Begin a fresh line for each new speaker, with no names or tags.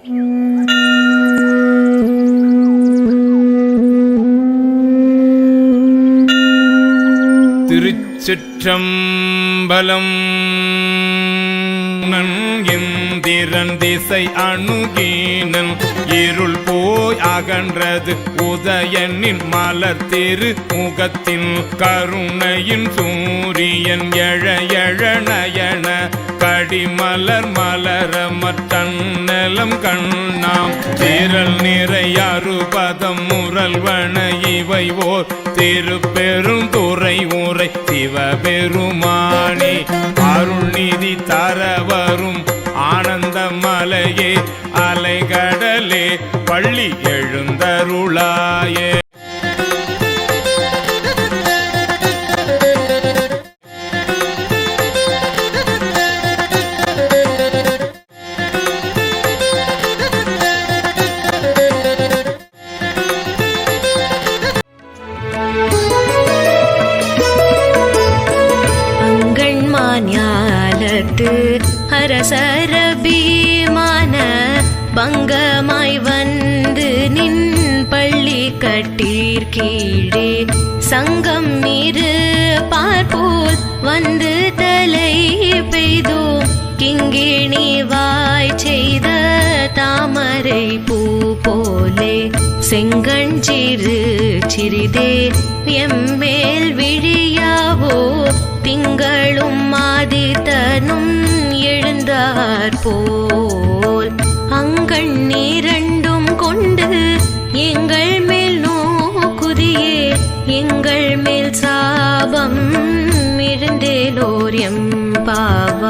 திருச்சிற்றம்பலம் நன்கிந்திரன் திசை அணுகீனன். இருள் போய் அகன்றது உதயனின் மலர் திரு முகத்தின். கருணையின் சூரியன் எழ எழ நயன. கடிமலர் மலர மற்றநலம் கண்ணாம். திரள் நிறை அறுபதம் முரல்வன இவை ஓர். திருப்பெரும் துறை உரை சிவபெருமானே. தர வரும் ஆனந்த மலையே அலைகடலே பள்ளி எழுந்தருளாயே.
அங்கண்மாஞாலத்து அரசர பீமான பங்கமாய் வந்து நின் பள்ளி கட்டீர் கீழே. சங்கம் மீறு பார்ப்போல் வந்து தலை பெய்தோ. கிங்கிணி வாய் செய்த தாமரை பூ போலே. செங்கஞ்சிறு சிறிதே எம்மேல் விழியாவோ. திங்களும் மாதிரி சங்கரனும் எழுந்தார் போல். அங்கண் இரண்டும் கொண்டு எங்கள் மேல் நோக்குதியே எங்கள் மேல் சாபம் இருந்தேலோர் எம் பாவா.